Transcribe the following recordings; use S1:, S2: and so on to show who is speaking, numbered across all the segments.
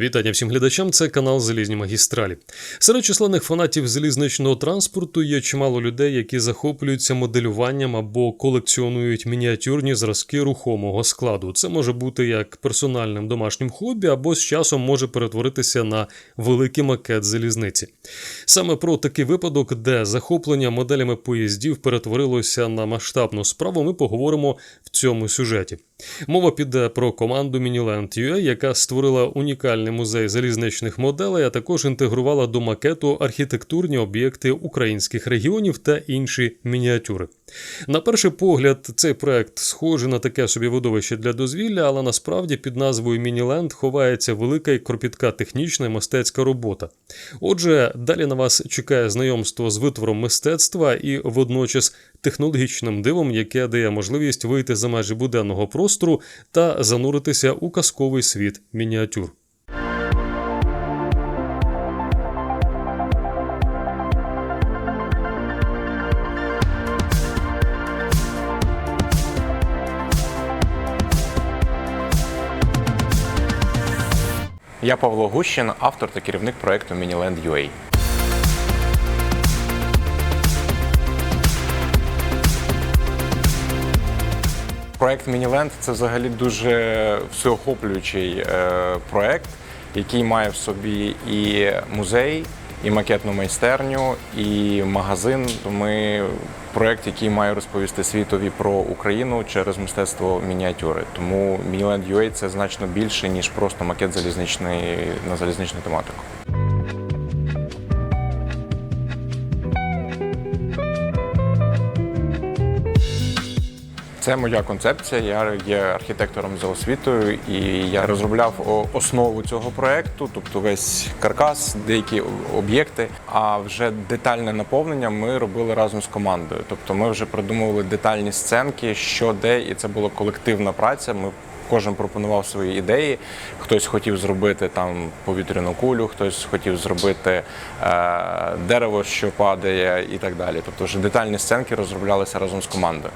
S1: Вітання всім глядачам. Це канал Залізні магістралі. Серед численних фанатів залізничного транспорту є чимало людей, які захоплюються моделюванням або колекціонують мініатюрні зразки рухомого складу. Це може бути як персональним домашнім хобі, або з часом може перетворитися на великий макет залізниці. Саме про такий випадок, де захоплення моделями поїздів перетворилося на масштабну справу, ми поговоримо в цьому сюжеті. Мова піде про команду Miniland.ua, яка створила унікальний музей залізничних моделей, а також інтегрувала до макету архітектурні об'єкти українських регіонів та інші мініатюри. На перший погляд, цей проект схожий на таке собі видовище для дозвілля, але насправді під назвою Мініленд ховається велика і кропітка технічна і мистецька робота. Отже, далі на вас чекає знайомство з витвором мистецтва і водночас технологічним дивом, яке дає можливість вийти за межі буденного простору та зануритися у казковий світ мініатюр.
S2: Я Павло Гущин, автор та керівник проекту Miniland.ua. Проект Мініленд – це взагалі дуже всеохоплюючий е, проект, який має в собі і музей, і макетну майстерню, і магазин. Ми проект, який має розповісти світові про Україну через мистецтво мініатюри. Тому Міленд UA – це значно більше ніж просто макет залізничний на залізничну тематику. Це моя концепція. Я є архітектором за освітою, і я розробляв основу цього проекту, тобто весь каркас, деякі об'єкти. А вже детальне наповнення ми робили разом з командою. Тобто, ми вже придумували детальні сценки, що де, і це була колективна праця. Ми Кожен пропонував свої ідеї. Хтось хотів зробити там повітряну кулю, хтось хотів зробити е, дерево, що падає, і так далі. Тобто, вже детальні сценки розроблялися разом з командою.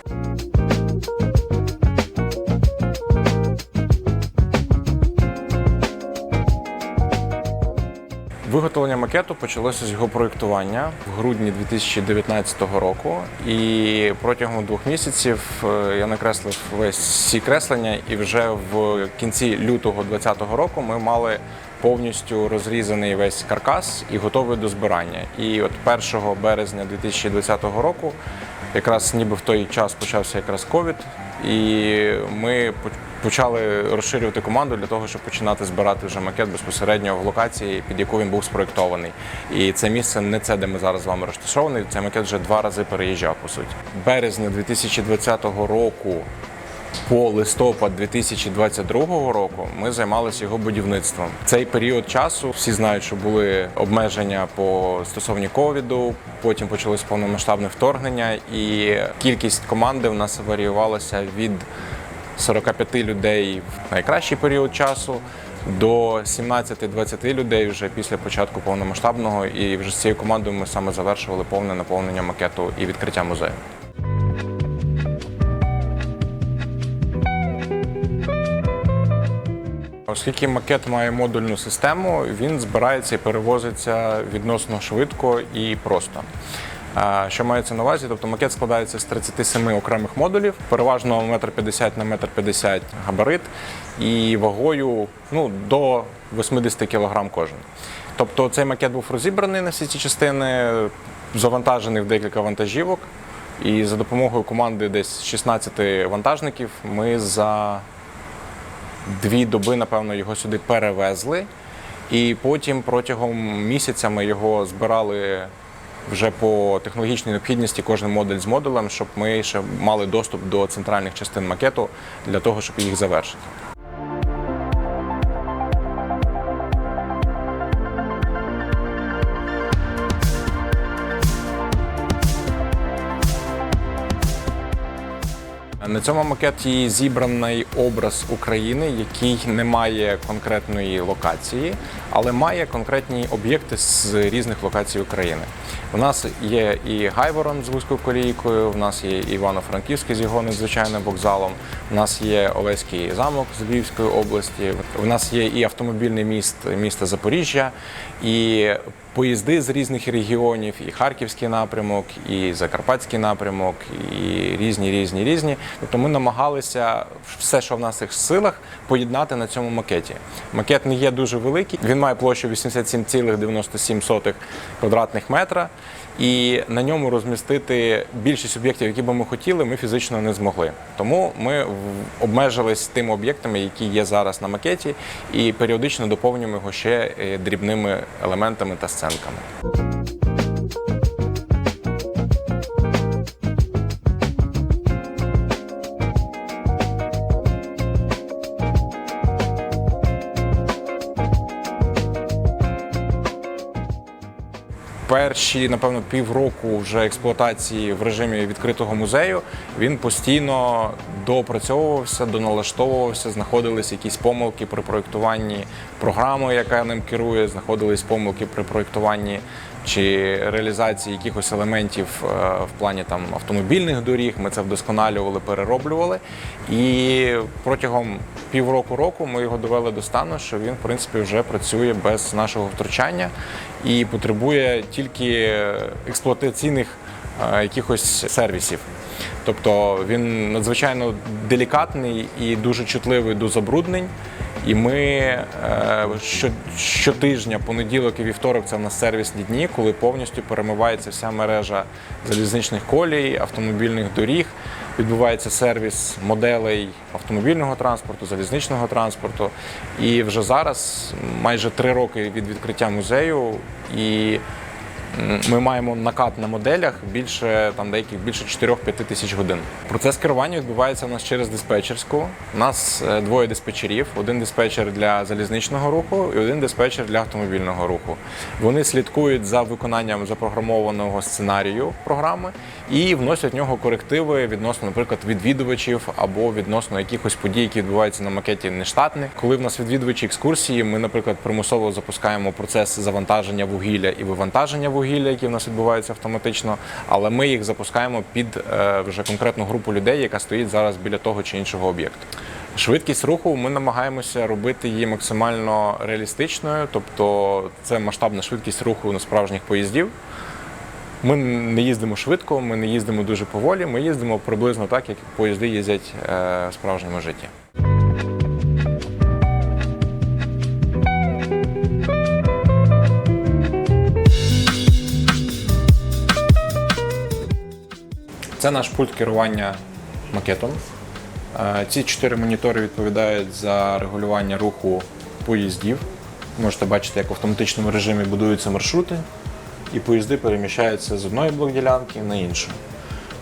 S2: Виготовлення макету почалося з його проєктування в грудні 2019 року. І протягом двох місяців е, я накреслив весь всі креслення, і вже в кінці лютого 2020 року ми мали повністю розрізаний весь каркас і готовий до збирання. І от 1 березня 2020 року, якраз ніби в той час почався якраз ковід, і ми почали розширювати команду для того, щоб починати збирати вже макет безпосередньо в локації, під яку він був спроєктований. І це місце не це, де ми зараз з вами розташовані. Цей макет вже два рази переїжджав по суті. Березня 2020 року. По листопад 2022 року ми займалися його будівництвом. Цей період часу всі знають, що були обмеження по стосовні ковіду. Потім почалось повномасштабне вторгнення, і кількість команди в нас варіювалася від 45 людей в найкращий період часу до 17-20 людей вже після початку повномасштабного. І вже з цією командою ми саме завершували повне наповнення макету і відкриття музею. Оскільки макет має модульну систему, він збирається і перевозиться відносно швидко і просто. Що мається на увазі? Тобто макет складається з 37 окремих модулів, переважно 1,50 на 1,50 м габарит і вагою ну, до 80 кг кожен. Тобто цей макет був розібраний на всі ці частини, завантажений в декілька вантажівок. І за допомогою команди десь 16 вантажників ми за дві доби, напевно, його сюди перевезли. І потім протягом місяця ми його збирали вже по технологічній необхідності, кожен модуль з модулем, щоб ми ще мали доступ до центральних частин макету для того, щоб їх завершити. На цьому макеті зібраний образ України, який не має конкретної локації, але має конкретні об'єкти з різних локацій України. У нас є і Гайворон з вузькою колійкою, в нас є Івано-Франківський з його надзвичайним вокзалом, у нас є Олеський замок з Львівської області, у нас є і автомобільний міст міста Запоріжжя, і поїзди з різних регіонів, і Харківський напрямок, і Закарпатський напрямок, і різні, різні, різні. Тобто ми намагалися все, що в наших силах, поєднати на цьому макеті. Макет не є дуже великий, він має площу 87,97 квадратних метра, і на ньому розмістити більшість об'єктів, які би ми хотіли, ми фізично не змогли. Тому ми обмежились тими об'єктами, які є зараз на макеті, і періодично доповнюємо його ще е, дрібними елементами та сценками. require перші, напевно, півроку вже експлуатації в режимі відкритого музею він постійно доопрацьовувався, доналаштовувався, знаходились якісь помилки при проєктуванні програми, яка ним керує, знаходились помилки при проєктуванні чи реалізації якихось елементів е, в плані там автомобільних доріг. Ми це вдосконалювали, перероблювали. І протягом півроку року ми його довели до стану, що він в принципі вже працює без нашого втручання і потребує тільки експлуатаційних е, якихось сервісів. Тобто він надзвичайно делікатний і дуже чутливий до забруднень. І ми е, щотижня, понеділок і вівторок, це в нас сервісні дні, коли повністю перемивається вся мережа залізничних колій, автомобільних доріг. Відбувається сервіс моделей автомобільного транспорту, залізничного транспорту. І вже зараз майже три роки від відкриття музею, і ми маємо накат на моделях більше там деяких більше 4-5 тисяч годин. Процес керування відбувається у нас через диспетчерську. У нас е, двоє диспетчерів: один диспетчер для залізничного руху і один диспетчер для автомобільного руху. Вони слідкують за виконанням запрограмованого сценарію програми і вносять в нього корективи відносно, наприклад, відвідувачів або відносно якихось подій, які відбуваються на макеті нештатних. Коли в нас відвідувачі екскурсії, ми, наприклад, примусово запускаємо процес завантаження вугілля і вивантаження вугілля, які в нас відбуваються автоматично, але ми їх запускаємо під е, вже конкретну групу людей, яка стоїть зараз біля того чи іншого об'єкту. Швидкість руху ми намагаємося робити її максимально реалістичною, тобто це масштабна швидкість руху на справжніх поїздів. Ми не їздимо швидко, ми не їздимо дуже поволі, ми їздимо приблизно так, як поїзди їздять е, в справжньому житті. Це наш пульт керування макетом. Е, Ці чотири монітори відповідають за регулювання руху поїздів. Можете бачити, як в автоматичному режимі будуються маршрути, і поїзди переміщаються з одної блокділянки на іншу.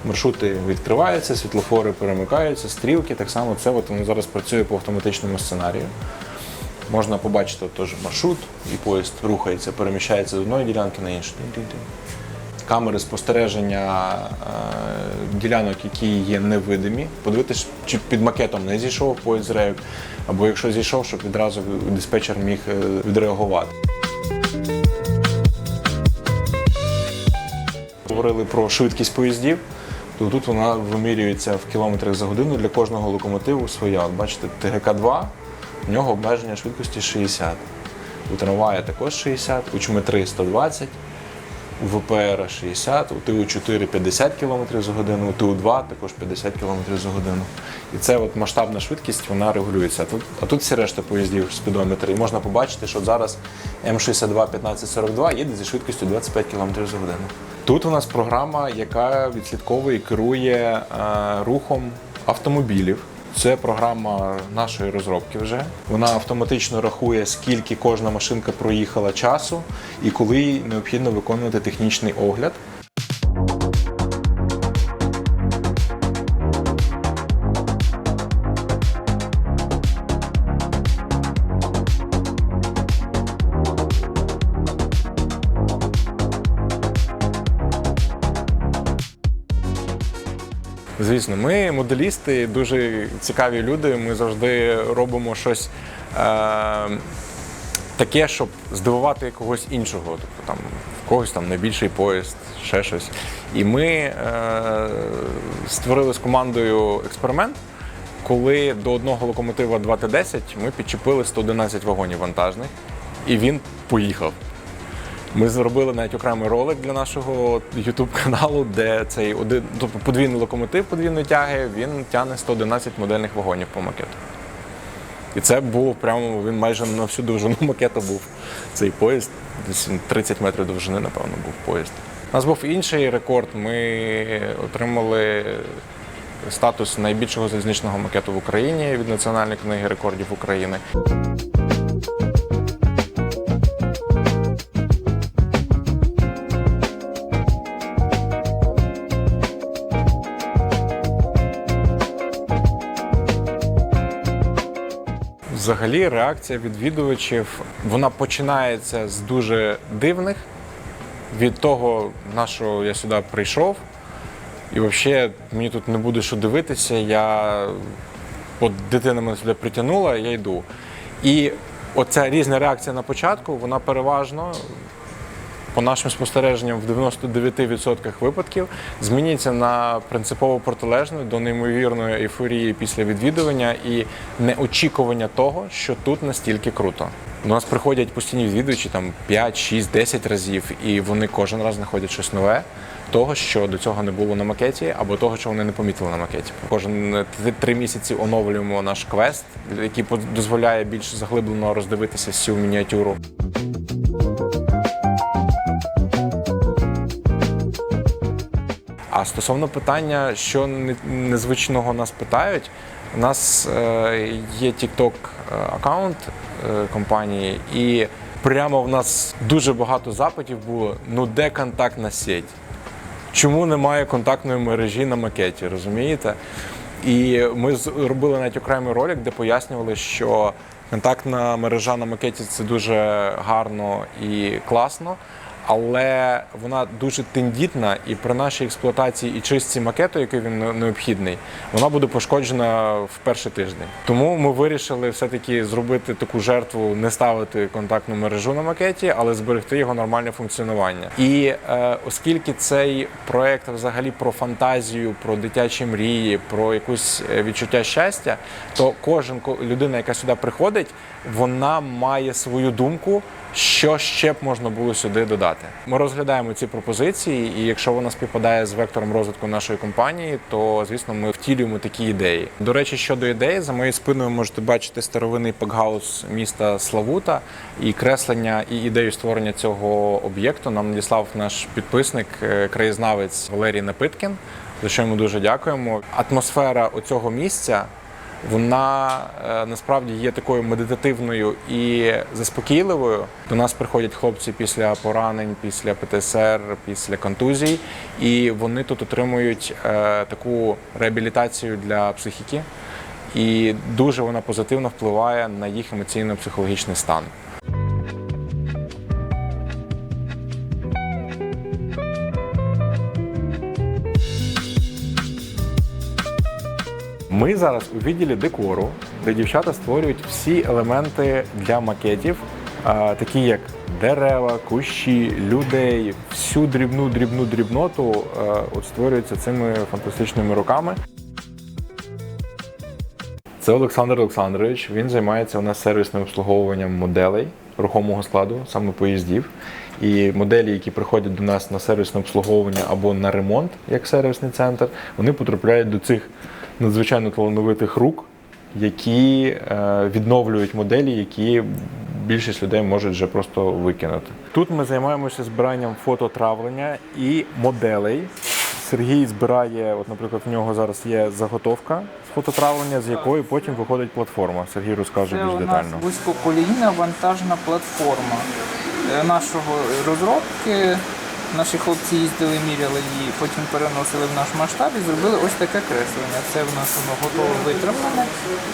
S2: Маршрути відкриваються, світлофори перемикаються, стрілки. Так само це от воно зараз працює по автоматичному сценарію. Можна побачити теж маршрут, і поїзд рухається, переміщається з одної ділянки на іншу. Камери спостереження е, ділянок, які є невидимі. Подивитися, чи під макетом не зійшов поїзд з рейок, або якщо зійшов, щоб відразу диспетчер міг е, відреагувати. Говорили про швидкість поїздів, то тут вона вимірюється в кілометрах за годину для кожного локомотиву своя. От бачите, ТГК-2, в нього обмеження швидкості 60. У трамвая також 60, у ЧМ-3 120, у ВПР 60, у ТУ-4 50 км за годину, у ТУ-2 також 50 км за годину. І це от масштабна швидкість, вона регулюється. Тут, а тут всі решта поїздів спідометри. І можна побачити, що зараз М62 1542 їде зі швидкістю 25 км за годину. Тут у нас програма, яка відслідковує і керує е, рухом автомобілів. Це програма нашої розробки вже. Вона автоматично рахує, скільки кожна машинка проїхала часу і коли необхідно виконувати технічний огляд. Звісно, ми моделісти, дуже цікаві люди. Ми завжди робимо щось е, таке, щоб здивувати когось іншого. Тобто там в когось там найбільший поїзд, ще щось. І ми е, створили з командою експеримент. Коли до одного локомотива 2Т10 ми підчепили 111 вагонів вантажних, і він поїхав. Ми зробили навіть окремий ролик для нашого youtube каналу, де цей один, тобто подвійний локомотив подвійної тяги, він тягне 111 модельних вагонів по макету. І це було прямо, він майже на всю довжину макету був цей поїзд. Десь 30 метрів довжини, напевно, був поїзд. У нас був інший рекорд. Ми отримали статус найбільшого залізничного макету в Україні від Національної книги рекордів України. Взагалі, реакція відвідувачів вона починається з дуже дивних. Від того, на що я сюди прийшов, і взагалі мені тут не буде що дивитися. Я от дитина мене сюди притягнула, я йду. І оця різна реакція на початку, вона переважно, по нашим спостереженням, в 99% випадків змінюється на принципово протилежну до неймовірної ейфорії після відвідування і неочікування того, що тут настільки круто. До нас приходять постійні відвідувачі там 5, 6, 10 разів, і вони кожен раз знаходять щось нове. Того, що до цього не було на макеті, або того, що вони не помітили на макеті. Кожен е, три- місяці оновлюємо наш квест, який дозволяє більш заглиблено роздивитися всю мініатюру. Стосовно питання, що незвичного нас питають, у нас е, є TikTok аккаунт е, компанії, і прямо в нас дуже багато запитів було: ну де контактна сеть? Чому немає контактної мережі на макеті, розумієте? І ми зробили навіть окремий ролик, де пояснювали, що контактна мережа на макеті це дуже гарно і класно, але вона дуже тендітна, і при нашій експлуатації і чистці макету, який він необхідний, вона буде пошкоджена в перший тиждень. Тому ми вирішили все-таки зробити таку жертву, не ставити контактну мережу на макеті, але зберегти його нормальне функціонування. І е, оскільки цей проект взагалі про фантазію, про дитячі мрії, про якусь е, відчуття щастя, то кожен ко- людина, яка сюди приходить, вона має свою думку, що ще б можна було сюди додати. Ми розглядаємо ці пропозиції, і якщо вона співпадає з вектором розвитку нашої компанії, то звісно ми втілюємо такі ідеї. До речі, щодо ідеї, за моєю спиною можете бачити старовинний пакгаус міста Славута і креслення і ідею створення цього об'єкту нам надіслав наш підписник, е, краєзнавець Валерій Напиткін. За що йому дуже дякуємо. Атмосфера оцього місця вона е, насправді є такою медитативною і заспокійливою. До нас приходять хлопці після поранень, після ПТСР, після контузій, і вони тут отримують е, таку реабілітацію для психіки, і дуже вона позитивно впливає на їх емоційно-психологічний стан. Ми зараз у відділі декору, де дівчата створюють всі елементи для макетів, такі як дерева, кущі, людей, всю дрібну дрібну дрібноту от створюється цими фантастичними руками. Це Олександр Олександрович. Він займається у нас сервісним обслуговуванням моделей рухомого складу, саме поїздів. І моделі, які приходять до нас на сервісне обслуговування або на ремонт, як сервісний центр, вони потрапляють до цих надзвичайно талановитих рук, які е, відновлюють моделі, які більшість людей можуть вже просто викинути. Тут ми займаємося збиранням фототравлення і моделей. Сергій збирає, от, наприклад, в нього зараз є заготовка з фототравлення, з якої потім виходить платформа. Сергій розкаже
S3: Це
S2: більш
S3: у нас
S2: детально.
S3: вузькоколійна вантажна платформа е, нашого розробки. Наші хлопці їздили, міряли її, потім переносили в наш масштаб і зробили ось таке креслення. Це в нас воно готове витравлене.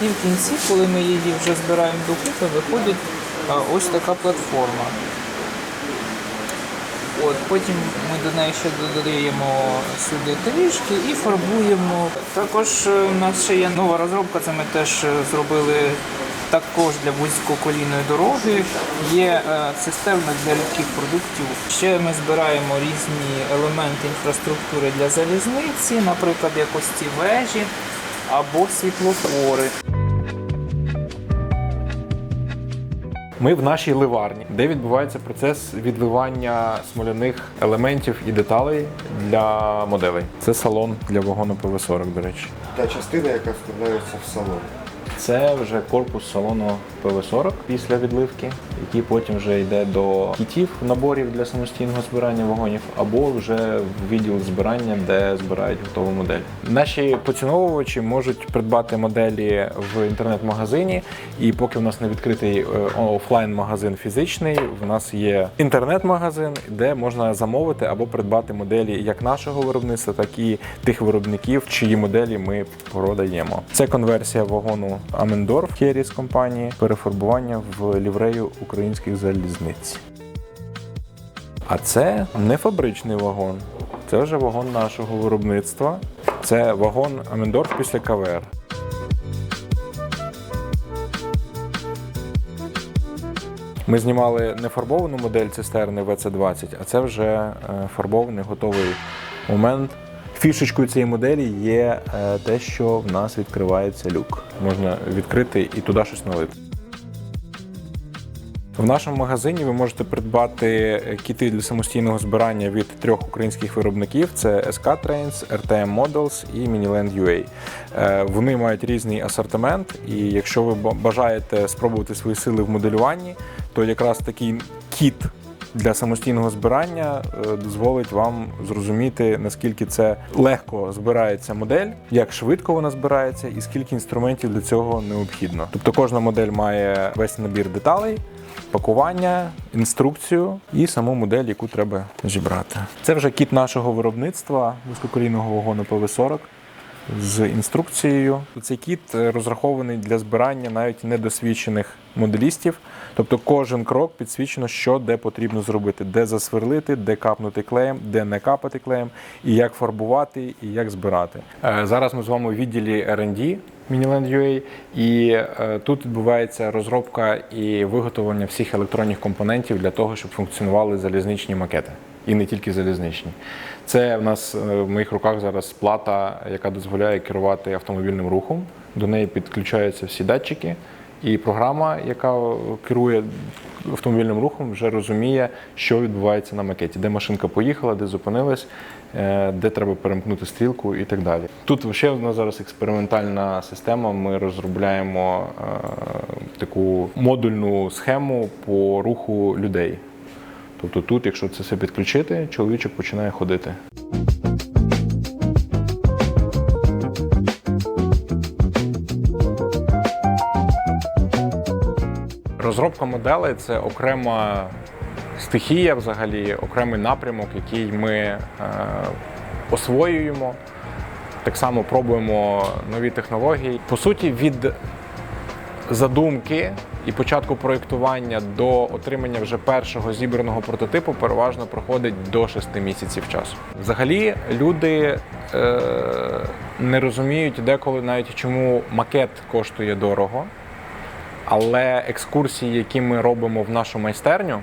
S3: І в кінці, коли ми її вже збираємо докупи, виходить ось така платформа. От, потім ми до неї ще додаємо сюди трішки і фарбуємо. Також е, у нас ще є нова розробка, це ми теж е, зробили також для вузькоколійної дороги. Є е, цистерна для рідких продуктів. Ще ми збираємо різні елементи інфраструктури для залізниці, наприклад, як ось ці вежі або світлофори.
S2: Ми в нашій ливарні, де відбувається процес відливання смоляних елементів і деталей для моделей. Це салон для вагону ПВ-40, до речі.
S4: Та частина, яка вставляється в салон.
S2: Це вже корпус салону ПВ-40 після відливки, який потім вже йде до кітів, наборів для самостійного збирання вагонів, або вже в відділ збирання, де збирають готову модель. Наші поціновувачі можуть придбати моделі в інтернет-магазині, і поки в нас не відкритий е, офлайн-магазин фізичний, в нас є інтернет-магазин, де можна замовити або придбати моделі як нашого виробництва, так і тих виробників, чиї моделі ми продаємо. Це конверсія вагону Амендорф Керіс компанії, перефарбування в ліврею українських залізниць. А це не фабричний вагон, це вже вагон нашого виробництва. Це вагон Амендорф після КВР. Ми знімали не фарбовану модель цистерни VC20, а це вже е, фарбований готовий момент. Фішечкою цієї моделі є е, те, що в нас відкривається люк. Можна відкрити і туди щось налити. В нашому магазині ви можете придбати кіти для самостійного збирання від трьох українських виробників: це SK Trains, RTM Models і Miniland UA. Е, Вони мають різний асортимент, і якщо ви ба- бажаєте спробувати свої сили в моделюванні, то якраз такий кіт для самостійного збирання е, дозволить вам зрозуміти, наскільки це легко збирається модель, як швидко вона збирається і скільки інструментів для цього необхідно. Тобто кожна модель має весь набір деталей. Пакування, інструкцію і саму модель, яку треба зібрати. Це вже кіт нашого виробництва вузькоколійного вагону ПВ-40 з інструкцією. Цей кіт розрахований для збирання навіть недосвідчених моделістів. Тобто кожен крок підсвічено, що де потрібно зробити, де засверлити, де капнути клеєм, де не капати клеєм, і як фарбувати, і як збирати. Е, Зараз ми з вами у відділі R&D Miniland UA, і е, тут відбувається розробка і виготовлення всіх електронних компонентів для того, щоб функціонували залізничні макети. І не тільки залізничні. Це в нас е, в моїх руках зараз плата, яка дозволяє керувати автомобільним рухом. До неї підключаються всі датчики, і програма, яка керує автомобільним рухом, вже розуміє, що відбувається на макеті, де машинка поїхала, де зупинилась, е, де треба перемкнути стрілку і так далі. Тут ще в нас зараз експериментальна система. Ми розробляємо е, таку модульну схему по руху людей. Тобто тут, якщо це все підключити, чоловічок починає ходити. Розробка моделей це окрема стихія, взагалі, окремий напрямок, який ми е, освоюємо. Так само пробуємо нові технології. По суті, від задумки і початку проєктування до отримання вже першого зібраного прототипу переважно проходить до 6 місяців часу. Взагалі, люди е, не розуміють деколи навіть чому макет коштує дорого. Але екскурсії, які ми робимо в нашу майстерню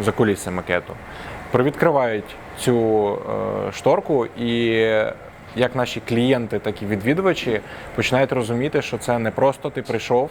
S2: за куліси макету, привідкривають цю е, шторку, і як наші клієнти, так і відвідувачі починають розуміти, що це не просто ти прийшов,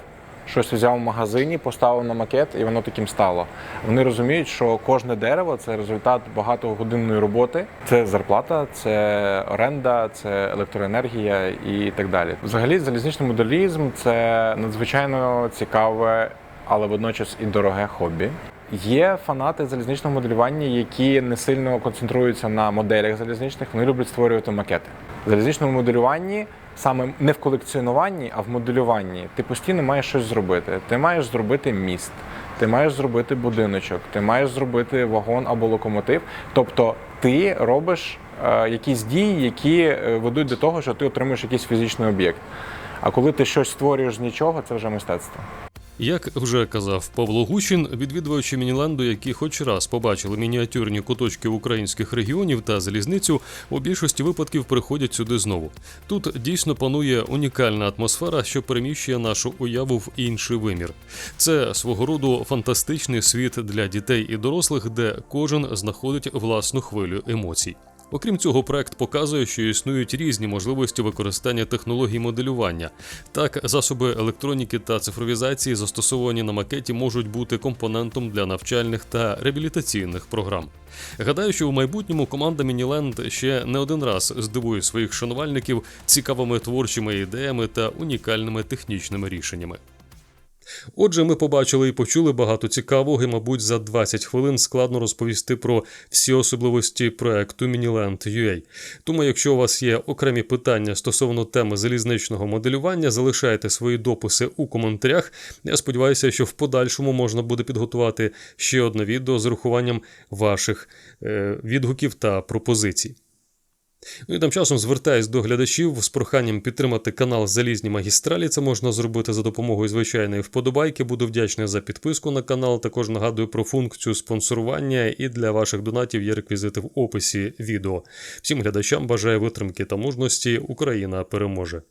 S2: щось взяв в магазині, поставив на макет, і воно таким стало. Вони розуміють, що кожне дерево це результат багатогодинної роботи, це зарплата, це оренда, це електроенергія і так далі. Взагалі, залізничний моделізм це надзвичайно цікаве, але водночас і дороге хобі. Є фанати залізничного моделювання, які не сильно концентруються на моделях залізничних, вони люблять створювати макети. В залізничному моделюванні саме не в колекціонуванні, а в моделюванні ти постійно маєш щось зробити. Ти маєш зробити міст, ти маєш зробити будиночок, ти маєш зробити вагон або локомотив. Тобто ти робиш е, якісь дії, які е, ведуть до того, що ти отримуєш якийсь фізичний об'єкт. А коли ти щось створюєш з нічого, це вже мистецтво.
S1: Як вже казав Павло Гущин, відвідувачі Мініленду, які хоч раз побачили мініатюрні куточки українських регіонів та залізницю, у більшості випадків приходять сюди знову. Тут дійсно панує унікальна атмосфера, що переміщує нашу уяву в інший вимір. Це свого роду фантастичний світ для дітей і дорослих, де кожен знаходить власну хвилю емоцій. Окрім цього, проект показує, що існують різні можливості використання технологій моделювання. Так, засоби електроніки та цифровізації, застосовані на макеті, можуть бути компонентом для навчальних та реабілітаційних програм. Гадаю, що в майбутньому команда Мініленд ще не один раз здивує своїх шанувальників цікавими творчими ідеями та унікальними технічними рішеннями. Отже, ми побачили і почули багато цікавого, і, мабуть, за 20 хвилин складно розповісти про всі особливості проекту Miniland.ua. Тому, якщо у вас є окремі питання стосовно теми залізничного моделювання, залишайте свої дописи у коментарях. Я сподіваюся, що в подальшому можна буде підготувати ще одне відео з урахуванням ваших е, відгуків та пропозицій. Ну і тим часом звертаюсь до глядачів з проханням підтримати канал Залізні магістралі. Це можна зробити за допомогою звичайної вподобайки. Буду вдячний за підписку на канал. Також нагадую про функцію спонсорування і для ваших донатів є реквізити в описі відео. Всім глядачам бажаю витримки та мужності. Україна переможе!